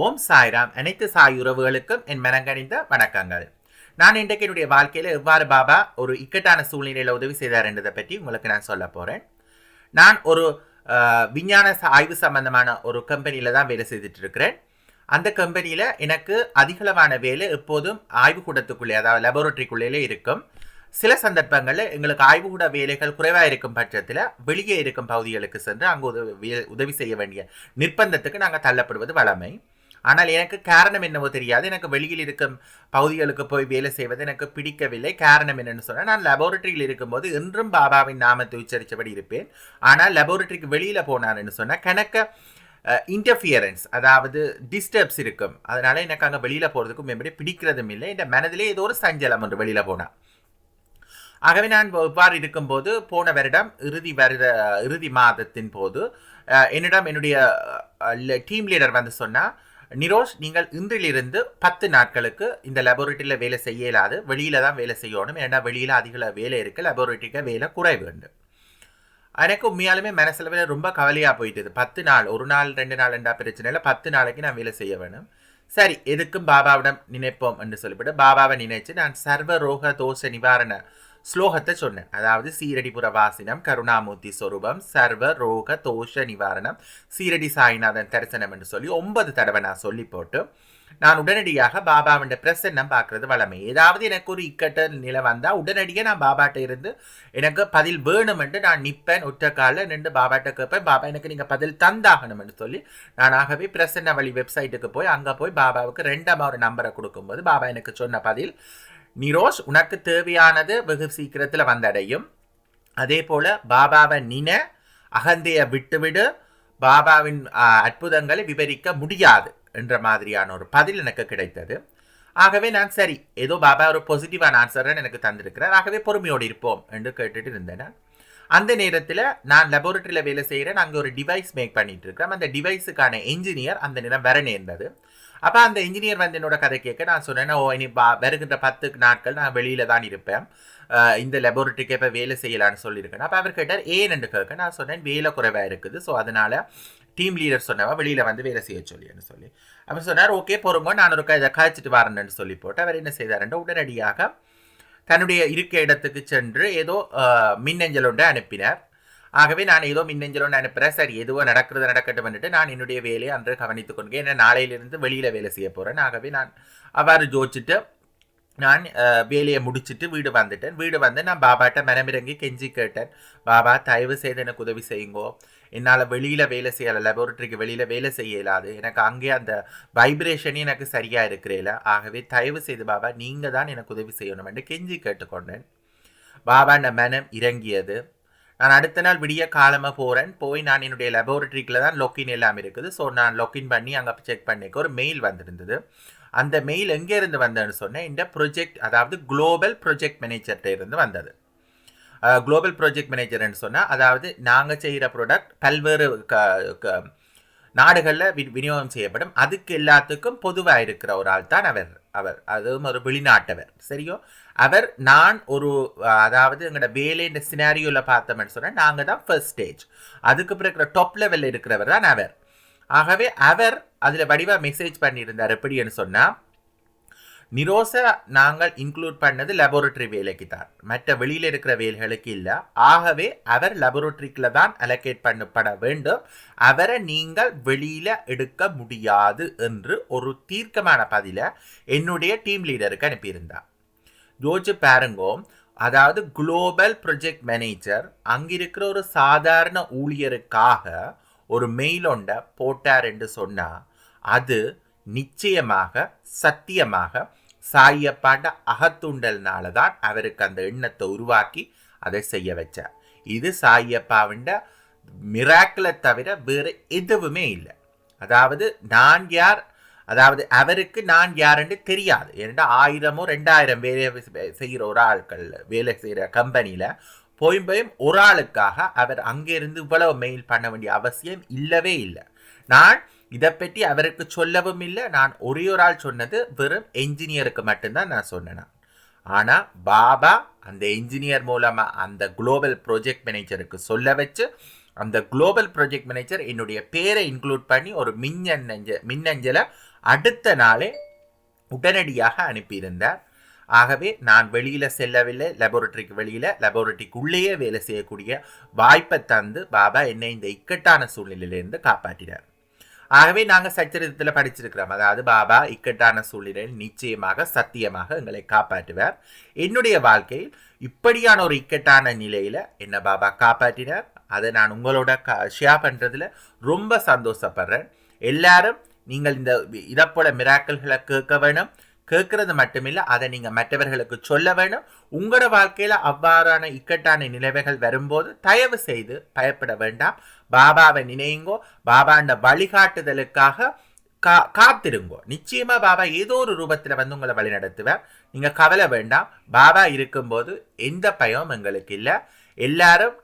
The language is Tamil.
ஓம் சாய்ராம். அனைத்து சாய் உறவுகளுக்கும் என் மனங்கணிந்த வணக்கங்கள். நான் இன்றைக்கு என்னுடைய வாழ்க்கையில் எவ்வாறு பாபா ஒரு இக்கட்டான சூழ்நிலையில் உதவி செய்தார் என்றதை பற்றி உங்களுக்கு நான் சொல்ல போகிறேன் நான் ஒரு விஞ்ஞான ஆய்வு சம்பந்தமான ஒரு கம்பெனியில் தான் வேலை செய்துட்டு இருக்கிறேன் அந்த கம்பெனியில் எனக்கு அதிகளவான வேலை எப்போதும் ஆய்வுக்கூடத்துக்குள்ளே அதாவது லெபோரட்டரிக்குள்ளே இருக்கும். சில சந்தர்ப்பங்களில் எங்களுக்கு ஆய்வுகூட வேலைகள் குறைவாக இருக்கும் பட்சத்தில் வெளியே இருக்கும் பகுதிகளுக்கு சென்று அங்கு உதவி உதவி செய்ய வேண்டிய நிர்பந்தத்துக்கு நாங்கள் தள்ளப்படுவது வழமை. ஆனால் எனக்கு காரணம் என்னவோ தெரியாது. எனக்கு வெளியில் இருக்கும் பகுதிகளுக்கு போய் வேலை செய்வது எனக்கு பிடிக்கவில்லை. காரணம் என்னன்னு சொன்னால் நான் லெபோரட்டரியில் இருக்கும்போது என்றும் பாபாவின் நாமத்தை உச்சரித்தபடி இருப்பேன். ஆனால் லெபோரட்டரிக்கு வெளியில் போனான்னு சொன்னால் கணக்க இன்டர்ஃபியரன்ஸ் அதாவது டிஸ்டர்ப்ஸ் இருக்கும். அதனால் எனக்கு அங்கே வெளியில் போகிறதுக்கும் மேம்படி பிடிக்கிறதும் இல்லை. என் மனதிலே ஏதோ ஒரு சஞ்சலம் ஒன்று வெளியில் போனால் ஆகவே நான் இவ்வாறு இருக்கும்போது போன வருடம் இறுதி வருட இறுதி மாதத்தின் போது என்னிடம் என்னுடைய டீம் லீடர் வந்து சொன்னால் நிரோஷ் நீங்கள் இன்றிலிருந்து பத்து நாட்களுக்கு இந்த லெபோரட்டரியில் வேலை செய்ய இயலாது. வெளியில தான் வேலை செய்யணும். ஏன்னா வெளியில் அதிக வேலை இருக்குது லெபோரட்டரிக்கு வேலை குறைவு உண்டு. எனக்கு உண்மையாலுமே மனசளவில் ரொம்ப கவலையாக போயிட்டுது பத்து நாள் ஒரு நாள் ரெண்டு நாள் ரெண்டா பிரச்சனை இல்லை பத்து நாளைக்கு நான் வேலை செய்ய வேணும். சரி எதுக்கும் பாபாவிடம் நினைப்போம் என்று சொல்லிவிட்டு பாபாவை நினைச்சு நான் சர்வ ரோக தோஷ நிவாரண ஸ்லோகத்தை சொன்னேன் அதாவது சீரடிபுர வாசினம் கருணாமூர்த்தி சொரூபம் சர்வ ரோக தோஷ நிவாரணம் சீரடி சாய்நாதன் தரிசனம் என்று சொல்லி ஒன்பது தடவை நான் சொல்லி போட்டு நான் உடனடியாக பாபாவின் பிரசன்னம் பார்க்குறது வளமை ஏதாவது எனக்கு ஒரு இக்கட்ட நிலை வந்தால் உடனடியாக நான் பாபாட்ட இருந்து எனக்கு பதில் வேணும் என்று நான் நிற்பேன் ஒற்ற காலில் நின்று பாபாட்ட கேட்பேன் பாபா எனக்கு நீங்கள் பதில் தந்தாகணும் என்று சொல்லி நான் ஆகவே பிரசன்ன வழி வெப்சைட்டுக்கு போய் அங்கே போய் பாபாவுக்கு ரெண்டாம் ஒரு நம்பரை கொடுக்கும்போது பாபா எனக்கு சொன்ன பதில் நிரோஷ் உனக்கு தேவையானது வெகு சீக்கிரத்தில் வந்தடையும். அதே போல் பாபாவை நின அகந்தையை விட்டுவிடு பாபாவின் அற்புதங்களை விவரிக்க முடியாது என்ற மாதிரியான ஒரு பதில் எனக்கு கிடைத்தது. ஆகவே நான் சரி ஏதோ பாபா ஒரு பாசிட்டிவான ஆன்சரை எனக்கு தந்திருக்கிறார். ஆகவே பொறுமையோடு இருப்போம் என்று கேட்டுட்டு இருந்தேன். அந்த நேரத்தில் நான் லெபோரட்டரியில் வேலை செய்கிறேன் அங்கே ஒரு டிவைஸ் மேக் பண்ணிட்டு இருக்கிறேன். அந்த டிவைஸுக்கான என்ஜினியர் அந்த நேரம் வர நேர்ந்தது அப்போ அந்த இன்ஜினியர் வந்து என்னோட கதை கேட்க நான் சொன்னேன் ஓ இனி பா வருகின்ற பத்து நாட்கள் நான் வெளியில தான் இருப்பேன். இந்த லெபோரட்டரிக்கு இப்போ வேலை செய்யலான்னு சொல்லியிருக்கேன். அப்போ அவர் கேட்டார் ஏன்? என்று கேட்க நான் சொன்னேன் வேலை குறைவாக இருக்குது. ஸோ அதனால டீம் லீடர் சொன்னவன் வெளியில் வந்து வேலை செய்ய சொல்லின்னு சொல்லி. அவர் சொன்னார் ஓகே பொறுங்க நான் ஒரு இதை கழிச்சிட்டு வரேன்னு சொல்லி போட்டு அவர் என்ன செய்தார்ன்ற உடனடியாக தன்னுடைய இருக்க இடத்துக்கு சென்று ஏதோ மின்னஞ்சல் ஒன்று அனுப்பினார். ஆகவே நான் ஏதோ மின்னஞ்சல் அனுப்புகிறேன் சரி எதுவோ நடக்கிறது நடக்கட்டும் வந்துட்டு நான் என்னுடைய வேலையை அன்று கவனித்துக் கொண்டு ஏன்னா நாளையிலிருந்து வெளியில் வேலை செய்ய போகிறேன் ஆகவே நான் அவ்வாறு ஜோதிச்சுட்டு நான் வேலையை முடிச்சுட்டு வீடு வந்துட்டேன். வீடு வந்து நான் பாபாட்ட மனமிறங்கி கெஞ்சி கேட்டேன். பாபா தயவு செய்து எனக்கு உதவி செய்யுங்கோ. என்னால் வெளியில் வேலை செய்யலை. லெபோரட்டரிக்கு வெளியில் வேலை செய்ய இயலாது. எனக்கு அங்கே அந்த வைப்ரேஷனே எனக்கு சரியாக இருக்கிறேல ஆகவே தயவு செய்து பாபா நீங்கள் தான் எனக்கு உதவி செய்யணும் என்று கெஞ்சி கேட்டுக்கொண்டேன். பாபா அந்த மனம் இறங்கியது. நான் அடுத்த நாள் விடிய காலமாக போகிறேன் போய் நான் என்னுடைய லெபோரட்டரிக்குள்ள தான் லொக்கின் எல்லாம் இருக்குது. ஸோ நான் லொக்கின் பண்ணி அங்கே செக் பண்ணிக்க ஒரு மெயில் வந்திருந்தது. அந்த மெயில் எங்கேருந்து வந்தேன்னு வந்ததுன்னு சொன்னேன். இந்த ப்ரொஜெக்ட் அதாவது குளோபல் ப்ரொஜெக்ட் மேனேஜர்கிட்ட இருந்து வந்தது குளோபல் ப்ராஜெக்ட் மேனேஜர்னு சொன்னால் அதாவது நாங்கள் செய்கிற ப்ராடக்ட் பல்வேறு க க நாடுகளில் வி விநியோகம் செய்யப்படும். அதுக்கு எல்லாத்துக்கும் பொதுவாக இருக்கிற ஒரு ஆள் தான் அவர். அவர். அதுவும் ஒரு வெளிநாட்டவர். சரியோ? அவர் நான் ஒரு அதாவது எங்களோட வேலை இந்த சினாரியோவில் பார்த்தோம்னு சொன்னால் நாங்கள் தான் ஃபர்ஸ்ட் ஸ்டேஜ் அதுக்கு பிறகு டாப் லெவலில் இருக்கிறவர் தான் அவர். ஆகவே அவர் அதில் வடிவாக மெசேஜ் பண்ணியிருந்தார். எப்படின்னு சொன்னால் நிரோச நாங்கள் இன்க்ளூட் பண்ணது லெபோரட்டரி வேலைக்கு தான். மற்ற வெளியில் இருக்கிற வேலைகளுக்கு இல்லை. ஆகவே அவர் லெபோரட்டரிக்குள்ள தான் அலோகேட் பண்ணப்பட வேண்டும். அவரை நீங்கள் வெளியில் எடுக்க முடியாது என்று ஒரு தீர்க்கமான பதிலை என்னுடைய டீம் லீடருக்கு அனுப்பியிருந்தார். யோசிச்சு பாருங்கோ அதாவது குளோபல் ப்ரொஜெக்ட் மேனேஜர் அங்கிருக்கிற ஒரு சாதாரண ஊழியருக்காக ஒரு மெயில் ஒன்றை போட்டார் என்று சொன்னால் அது நிச்சயமாக சத்தியமாக சாயப்பாண்ட அகத்துண்டல்னால தான் அவருக்கு அந்த எண்ணத்தை உருவாக்கி அதை செய்ய வச்சார். இது சாயப்பாவிண்ட மிராக்கிளை தவிர வேறு எதுவுமே இல்லை. அதாவது நான் யார் அதாவது அவருக்கு நான் யாருன்னு தெரியாது. ஏன்னா ஆயிரமோ ரெண்டாயிரம் வேலை செய்கிற ஒரு ஆட்கள் வேலை செய்கிற கம்பெனியில் போயும் போயும் ஒரு ஆளுக்காக அவர் அங்கேருந்து இவ்வளவு மெயில் பண்ண வேண்டிய அவசியம் இல்லவே இல்லை. நான் இதை பற்றி அவருக்கு சொல்லவும் இல்லை. நான் ஒரே ஒரு ஆள் சொன்னது வெறும் என்ஜினியருக்கு மட்டும்தான் நான் சொன்னேன். ஆனால் பாபா அந்த என்ஜினியர் மூலமாக அந்த குளோபல் ப்ராஜெக்ட் மேனேஜருக்கு சொல்ல வச்சு அந்த குளோபல் ப்ரொஜெக்ட் மேனேஜர் என்னுடைய பேரை இன்க்ளூட் பண்ணி ஒரு மின்னஞ்ச மின்னஞ்சலை அடுத்த நாளே உடனடியாக அனுப்பியிருந்தார். ஆகவே நான் வெளியில் செல்லவில்லை. லெபோரட்டரிக்கு வெளியில் லெபோரட்டரிக்குள்ளேயே வேலை செய்யக்கூடிய வாய்ப்பை தந்து பாபா என்னை இந்த இக்கட்டான சூழ்நிலையிலிருந்து காப்பாற்றினார். ஆகவே நாங்கள் சச்சரித்தத்தில் படிச்சிருக்கிறோம். அதாவது பாபா இக்கட்டான சூழ்நிலையில் நிச்சயமாக சத்தியமாக எங்களை காப்பாற்றுவார். என்னுடைய வாழ்க்கையில் இப்படியான ஒரு இக்கட்டான நிலையில் என்ன பாபா காப்பாற்றினார்? அதை நான் உங்களோட ஷேர் பண்ணுறதுல ரொம்ப சந்தோஷப்படுறேன். எல்லாரும் நீங்கள் இந்த இதை போல மிராக்கல்களை கேட்க வேணும். கேட்கறது மட்டுமில்லை அதை நீங்கள் மற்றவர்களுக்கு சொல்ல வேணும். உங்களோட வாழ்க்கையில் அவ்வாறான இக்கட்டான நிலைமைகள் வரும்போது தயவு செய்து பயப்பட வேண்டாம். பாபாவை நினையுங்கோ பாபாண்ட வழிகாட்டுதலுக்காக கா காத்திருங்கோ. நிச்சயமா பாபா ஏதோ ஒரு ரூபத்தில் வந்து உங்களை வழி நடத்துவார். நீங்கள் கவலை வேண்டாம். பாபா இருக்கும்போது எந்த பயமும் எங்களுக்கு இல்லை. எல்லாரும்